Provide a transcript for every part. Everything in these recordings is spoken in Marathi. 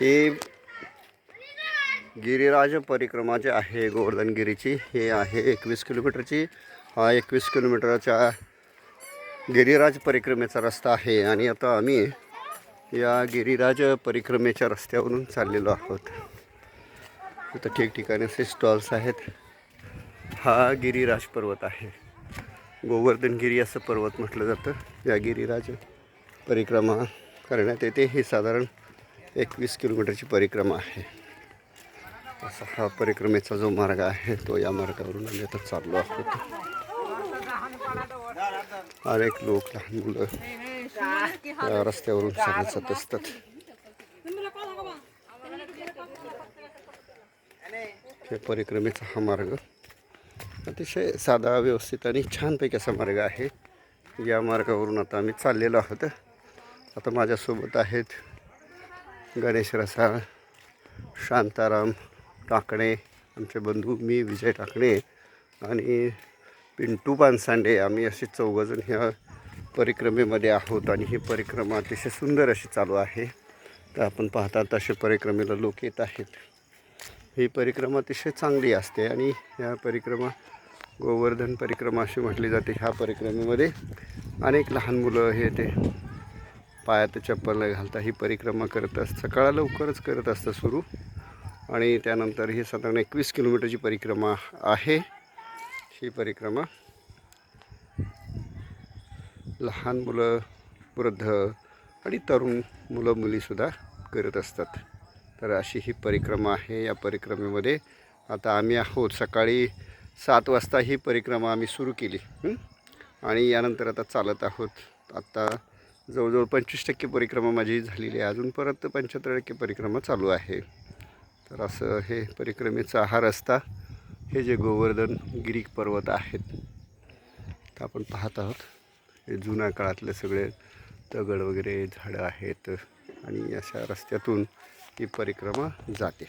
ही गिरिराज परिक्रमा जी आहे गोवर्धनगिरीची. हे आहे एकवीस किलोमीटरची. हा एकवीस किलोमीटरच्या गिरिराज परिक्रमेचा रस्ता आहे आणि आता आम्ही या गिरिराज परिक्रमेच्या रस्त्यावरून चाललेलो आहोत. इथं ठिकठिकाणी असे स्टॉल्स आहेत. हा गिरिराज पर्वत आहे. गोवर्धनगिरी असं पर्वत म्हटलं जातं. या गिरिराज परिक्रमा करण्यात येते. हे साधारण एकवीस किलोमीटरची परिक्रमा आहे. असा हा परिक्रमेचा जो मार्ग आहे तो या मार्गावरून आम्ही आता चाललो आहोत. अनेक लोक लहान मुलं या रस्त्यावरून चालत जात असतात. हे परिक्रमेचा हा मार्ग अतिशय साधा व्यवस्थित आणि छानपैकी असा मार्ग आहे. या मार्गावरून आता आम्ही चाललेलो आहोत. आता माझ्यासोबत आहेत गणेश रसाळ शांताराम टाकणे आमचे बंधू मी विजय टाकणे आणि पिंटू पानसांडे. आम्ही असे चौघजण ह्या परिक्रमेमध्ये आहोत आणि ही परिक्रमा अतिशय सुंदर अशी चालू आहे. तर आपण पाहता तसे परिक्रमेला लोक येत आहेत. ही परिक्रमा अतिशय चांगली असते आणि ह्या परिक्रमा गोवर्धन परिक्रमा अशी म्हटली जाते. ह्या परिक्रमेमध्ये अनेक लहान मुलं हे ते पायात चप्पल न घालता ही परिक्रमा करत असत सकाळ लवकरच करत असतं सुरू. आणि त्यानंतर ही साधारण एकवीस किलोमीटरची परिक्रमा आहे. ही परिक्रमा लहान मुलं वृद्ध आणि तरुण मुलं मुलीसुद्धा करत असतात. तर अशी ही परिक्रमा आहे या परिक्रमेमध्ये. आता आम्ही आहोत. सकाळी सात वाजता ही परिक्रमा आम्ही सुरू केली. आणि यानंतर आता चालत आहोत. आत्ता जवळजवळ पंचवीस टक्के परिक्रमा माझी झालेली आहे. अजून परत पंच्याहत्तर टक्के परिक्रमा चालू आहे. तर असं हे परिक्रमेचा हा रस्ता हे जे गोवर्धन गिरीक पर्वत आहेत तर आपण पाहत आहोत. हे जुन्या काळातले सगळे दगड वगैरे झाडं आहेत आणि अशा रस्त्यातून ही परिक्रमा जाते.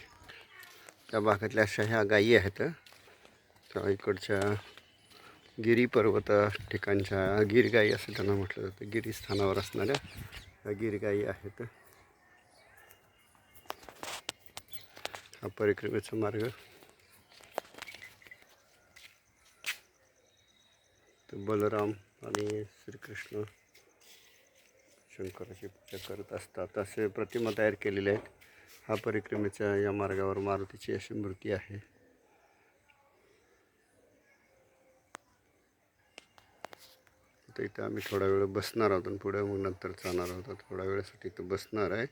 त्या भागातल्या अशा ह्या गायी आहेत. इकडच्या गिरी पर्वत ठिकाणच्या गिरगाई असं त्यांना म्हटलं जातं. गिरीस्थानावर असणाऱ्या ह्या गिरगाई आहेत. हा परिक्रमेचा मार्ग. तर बलराम आणि श्रीकृष्ण शंकराची पूजा करत असतात. असे प्रतिमा तयार केलेले आहेत. हा परिक्रमेच्या या मार्गावर मारुतीची अशी मूर्ती आहे. तर इथं आम्ही थोडा वेळ बसणार आहोत आणि पुढे मग नंतर जाणार आहोत. थोड्या वेळासाठी इथं बसणार आहे.